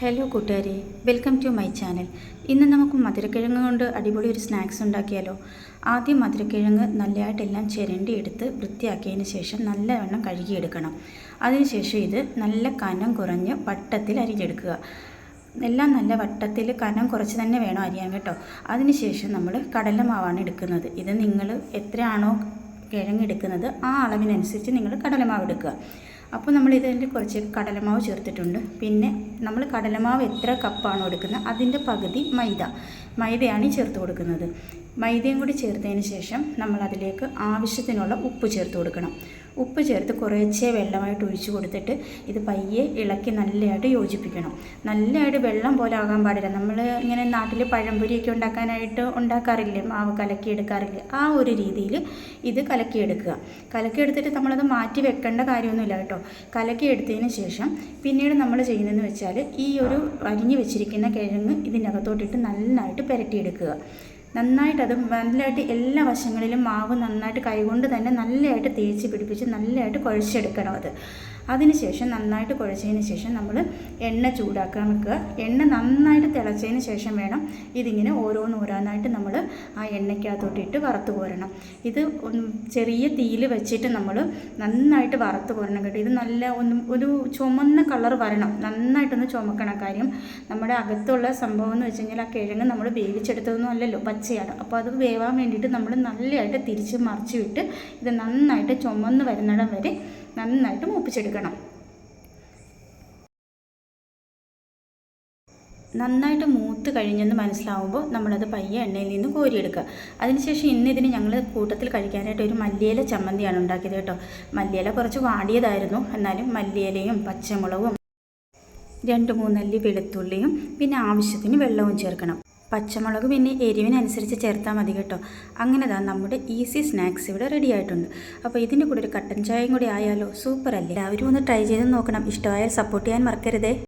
Hello കൂട്ടുകാരെ welcome to my channel. ഇന്ന് നമുക്ക് മധുരക്കിഴങ്ങ് കൊണ്ട് അടിപൊളി ഒരു സ്നാക്സ് ഉണ്ടാക്കിയാലോ? ആദ്യം മധുരക്കിഴങ്ങ് നല്ലതായിട്ടെല്ലാം ചിരണ്ടി എടുത്ത് വൃത്തിയാക്കിയതിന് ശേഷം നല്ലവണ്ണം കഴുകിയെടുക്കണം. അതിനുശേഷം ഇത് നല്ല കനം കുറഞ്ഞ് വട്ടത്തിൽ അരിഞ്ഞെടുക്കുക. എല്ലാം നല്ല വട്ടത്തിൽ കനം കുറച്ച് തന്നെ വേണം അരിയാൻ കേട്ടോ. അതിനുശേഷം നമ്മൾ കടലമാവാണ് എടുക്കുന്നത്. ഇത് നിങ്ങൾ എത്രയാണോ കിഴങ്ങ് എടുക്കുന്നത് ആ അളവിനനുസരിച്ച് നിങ്ങൾ കടലമാവ് എടുക്കുക. അപ്പോൾ നമ്മൾ ഇതിൽ കുറച്ച് കടലമാവ് ചേർത്തിട്ടുണ്ട്. പിന്നെ നമ്മൾ കടലമാവ് എത്ര കപ്പാണോ എടുക്കുന്നത് അതിന്റെ പകുതി മൈദ. മൈദയാണ് ചേർത്ത് കൊടുക്കുന്നത്. മൈദയും കൂടി ചേർത്തതിന് ശേഷം നമ്മൾ അതിലേക്ക് ആവശ്യത്തിനുള്ള ഉപ്പ് ചേർത്ത് കൊടുക്കണം. ഉപ്പ് ചേർത്ത് കുറേശ്ശേ വെള്ളമായിട്ട് ഒഴിച്ചു കൊടുത്തിട്ട് ഇത് പയ്യെ ഇളക്കി നല്ലതായിട്ട് യോജിപ്പിക്കണം. നല്ലതായിട്ട് വെള്ളം പോലെ ആകാൻ പാടില്ല. നമ്മൾ ഇങ്ങനെ നാട്ടിൽ പഴംപൊരിയൊക്കെ ഉണ്ടാക്കാനായിട്ട് ഉണ്ടാക്കാറില്ലേ? മാവ് കലക്കിയെടുക്കാറില്ലേ ആ ഒരു രീതിയിൽ ഇത് കലക്കിയെടുക്കുക കലക്കിയെടുത്തിട്ട് നമ്മളത് മാറ്റി വെക്കേണ്ട കാര്യമൊന്നുമില്ല കേട്ടോ. കലക്കിയെടുത്തതിന് ശേഷം പിന്നീട് നമ്മൾ ചെയ്യുന്നതെന്ന് വെച്ചാൽ ഈ ഒരു അരിഞ്ഞു വെച്ചിരിക്കുന്ന കിഴങ്ങ് ഇതിനകത്തോട്ടിട്ട് നന്നായിട്ട് പുരട്ടിയെടുക്കുക. നന്നായിട്ട് അത് നല്ലതായിട്ട് എല്ലാ വശങ്ങളിലും മാവ് നന്നായിട്ട് കൈകൊണ്ട് തന്നെ നല്ലതായിട്ട് തേച്ച് പിടിപ്പിച്ച് നല്ലതായിട്ട് കുഴച്ചെടുക്കണം അത്. അതിനുശേഷം നന്നായിട്ട് കുഴച്ചതിന് ശേഷം നമ്മൾ എണ്ണ ചൂടാക്കാൻ വെക്കുക എണ്ണ നന്നായിട്ട് തിളച്ചതിന് ശേഷം വേണം ഇതിങ്ങനെ ഓരോന്ന് ഓരോന്നായിട്ട് നമ്മൾ ആ എണ്ണയ്ക്കകത്തോട്ടിട്ട് വറുത്ത് കോരണം. ഇത് ചെറിയ തീയിൽ വെച്ചിട്ട് നമ്മൾ നന്നായിട്ട് വറുത്ത് കോരണം കേട്ടോ. ഇത് നല്ല ഒന്ന് ഒരു ചുമന്ന കളർ വരണം. നന്നായിട്ടൊന്ന് ചുമക്കണം. കാര്യം നമ്മുടെ അകത്തുള്ള സംഭവം എന്ന് വെച്ച് കഴിഞ്ഞാൽ ആ കിഴങ്ങ് നമ്മൾ വേവിച്ചെടുത്തതൊന്നും അല്ലല്ലോ പച്ചയാണ്. അപ്പോൾ അത് വേവാൻ വേണ്ടിയിട്ട് നമ്മൾ നല്ലതായിട്ട് തിരിച്ച് മറിച്ച് വിട്ട് ഇത് നന്നായിട്ട് ചുമന്ന് വരുന്നിടം വരെ നന്നായിട്ട് മൂപ്പിച്ചെടുക്കണം നന്നായിട്ട് മൂത്ത് കഴിഞ്ഞെന്ന് മനസ്സിലാവുമ്പോൾ നമ്മളത് പയ്യെ എണ്ണയിൽ നിന്ന് കോരിയെടുക്കുക. അതിനുശേഷം ഇന്ന് ഇതിന് ഞങ്ങൾ കൂട്ടത്തിൽ കഴിക്കാനായിട്ട് ഒരു മല്ലിയില ചമ്മന്തിയാണ് ഉണ്ടാക്കിയത് കേട്ടോ. മല്ലിയില കുറച്ച് വാടിയതായിരുന്നു. എന്നാലും മല്ലിയിലയും പച്ചമുളകും രണ്ട് മൂന്നല്ലി വെളുത്തുള്ളിയും പിന്നെ ആവശ്യത്തിന് വെള്ളവും ചേർക്കണം. പച്ചമുളക് പിന്നെ എരിവിനനുസരിച്ച് ചേർത്താൽ മതി കേട്ടോ. അങ്ങനെ താ നമ്മുടെ ഈസി സ്നാക്സ് ഇവിടെ റെഡി ആയിട്ടുണ്ട്. അപ്പോൾ ഇതിന്റെ കൂടെ ഒരു കട്ടൻ ചായയും കൂടി ആയാലോ? സൂപ്പർ അല്ലേ? എല്ലാവരും ഒന്ന് ട്രൈ ചെയ്ത് നോക്കണം. ഇഷ്ടമായാൽ സപ്പോർട്ട് ചെയ്യാൻ മറക്കരുതേ.